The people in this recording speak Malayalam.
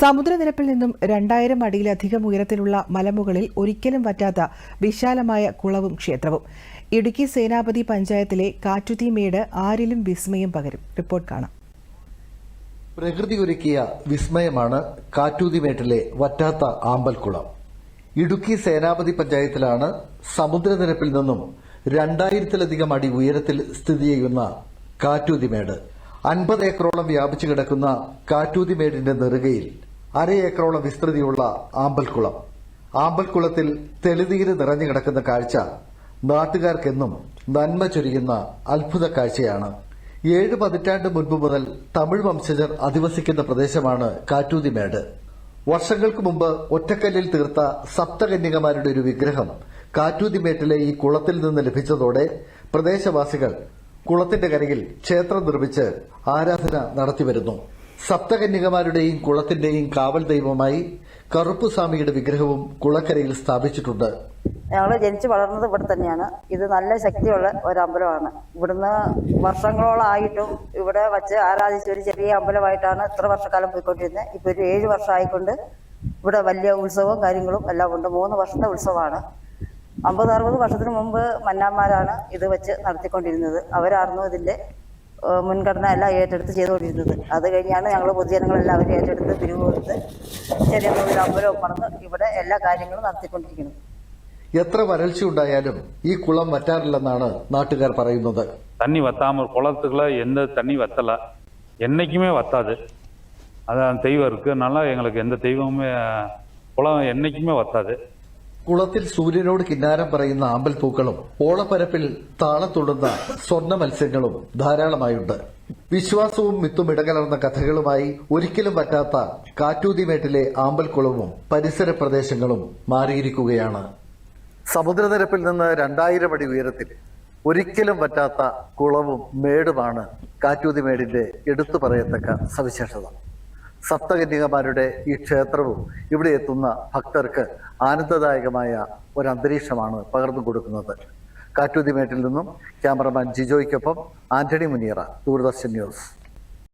സമുദ്രനിരപ്പിൽ നിന്നും രണ്ടായിരം അടിയിലധികം ഉയരത്തിലുള്ള മലമുകളിൽ ഒരിക്കലും വറ്റാത്ത വിശാലമായ കുളവും ക്ഷേത്രവും. ഇടുക്കി സേനാപതി പഞ്ചായത്തിലെ കാറ്റുതീമേട് ആരിലും വിസ്മയം പകരും. റിപ്പോർട്ട് കാണാം. പ്രകൃതി ഒരുക്കിയ വിസ്മയമാണ് കാറ്റൂതിമേട്ടിലെ വറ്റാത്ത ആമ്പൽക്കുളം ഇടുക്കി സേനാപതി പഞ്ചായത്തിലാണ് സമുദ്രനിരപ്പിൽ നിന്നും രണ്ടായിരത്തിലധികം അടി ഉയരത്തിൽ സ്ഥിതി ചെയ്യുന്ന കാറ്റൂതിമേട്. അൻപത് ഏക്കറോളം വ്യാപിച്ചു കിടക്കുന്ന കാറ്റൂതിമേടിന്റെ നെറുകയിൽ അര ഏക്കറോളം വിസ്തൃതിയുള്ള ആമ്പൽക്കുളം. ആമ്പൽക്കുളത്തിൽ തെളിനീര് നിറഞ്ഞു കിടക്കുന്ന കാഴ്ച നാട്ടുകാർക്കെന്നും നന്മ ചൊരിയുന്ന അത്ഭുത കാഴ്ചയാണ്. ഏഴ് പതിറ്റാണ്ട് മുൻപ് മുതൽ തമിഴ് വംശജർ അധിവസിക്കുന്ന പ്രദേശമാണ് കാറ്റൂതിമേട്. വർഷങ്ങൾക്ക് മുമ്പ് ഒറ്റക്കല്ലിൽ തീർത്ത സപ്തകന്യകമാരുടെ ഒരു വിഗ്രഹം കാറ്റൂതിമേട്ടിലെ ഈ കുളത്തിൽ നിന്ന് ലഭിച്ചതോടെ പ്രദേശവാസികൾ കുളത്തിന്റെ കരയിൽ ക്ഷേത്രം നിർമ്മിച്ച് ആരാധന നടത്തിവരുന്നു. സപ്തകന്യകമാരുടെയും കുളത്തിന്റെയും കാവൽ ദൈവമായി കറുപ്പുസ്വാമിയുടെ വിഗ്രഹവും കുളക്കരയിൽ സ്ഥാപിച്ചിട്ടുണ്ട്. ഞങ്ങൾ ജനിച്ച് വളർന്നത് ഇവിടെ തന്നെയാണ്. ഇത് നല്ല ശക്തിയുള്ള ഒരു അമ്പലമാണ്. ഇവിടുന്ന് വർഷങ്ങളോളായിട്ടും ഇവിടെ വച്ച് ആരാധിച്ച ഒരു ചെറിയ അമ്പലമായിട്ടാണ് ഇത്ര വർഷക്കാലം പോയിക്കൊണ്ടിരുന്നത്. ഇപ്പോൾ ഒരു ഏഴ് വർഷമായിക്കൊണ്ട് ഇവിടെ വലിയ ഉത്സവവും കാര്യങ്ങളും എല്ലാം ഉണ്ട്. മൂന്ന് വർഷത്തെ ഉത്സവമാണ്. അമ്പത് അറുപത് വർഷത്തിന് മുമ്പ് മന്നാന്മാരാണ് ഇത് വെച്ച് നടത്തിക്കൊണ്ടിരുന്നത്. അവരായിരുന്നു ഇതിന്റെ മുൻഗണന എല്ലാം ഏറ്റെടുത്ത് ചെയ്തുകൊണ്ടിരുന്നത് അത് കഴിഞ്ഞാണ് ഞങ്ങൾ പൊതുജനങ്ങളെല്ലാവരും ഏറ്റെടുത്ത് പിരിവ് കൊടുത്ത് ചെറിയ തോതിൽ അമ്പലവും പണിത് ഇവിടെ എല്ലാ കാര്യങ്ങളും നടത്തിക്കൊണ്ടിരിക്കുന്നത് എത്ര വരൾച്ച ഉണ്ടായാലും ഈ കുളം വറ്റാറില്ലെന്നാണ് நாட்டுகார் പറയുന്നത് தண்ணி வத்தாமல் குளத்துக்குள்ள எந்த தண்ணி வத்தலை என்னைக்குமே வத்தாது அதான் தெய்வம் இருக்குனால எங்களுக்கு எந்த தெய்வமுமே குளம் என்னைக்குமே வத்தாது കുളത്തിൽ സൂര്യനോട് കിന്നാരം പറയുന്ന ആമ്പൽ പൂക്കളും ഓളപ്പരപ്പിൽ താളത്തൊടുന്ന സ്വർണ മത്സ്യങ്ങളും ധാരാളമായുണ്ട്. വിശ്വാസവും മിത്തും ഇടകലർന്ന കഥകളുമായി ഒരിക്കലും പറ്റാത്ത കാറ്റൂതിമേട്ടിലെ ആമ്പൽക്കുളവും പരിസര പ്രദേശങ്ങളും മാറിയിരിക്കുകയാണ്. സമുദ്രനിരപ്പിൽ നിന്ന് രണ്ടായിരം അടി ഉയരത്തിൽ ഒരിക്കലും പറ്റാത്ത കുളവും മേടുമാണ് കാറ്റൂതിമേടിന്റെ എടുത്തു പറയത്തക്ക സവിശേഷത. സപ്തകന്യകമാരുടെ ഈ ക്ഷേത്രവും ഇവിടെ എത്തുന്ന ഭക്തർക്ക് ആനന്ദദായകമായ ഒരു അന്തരീക്ഷമാണ് പകർന്നു കൊടുക്കുന്നത്. കാറ്റൂതിമേട്ടിൽ നിന്നും ക്യാമറമാൻ ജിജോയ്ക്കൊപ്പം ആന്റണി മുനിയറ ദൂരദർശൻ ന്യൂസ്.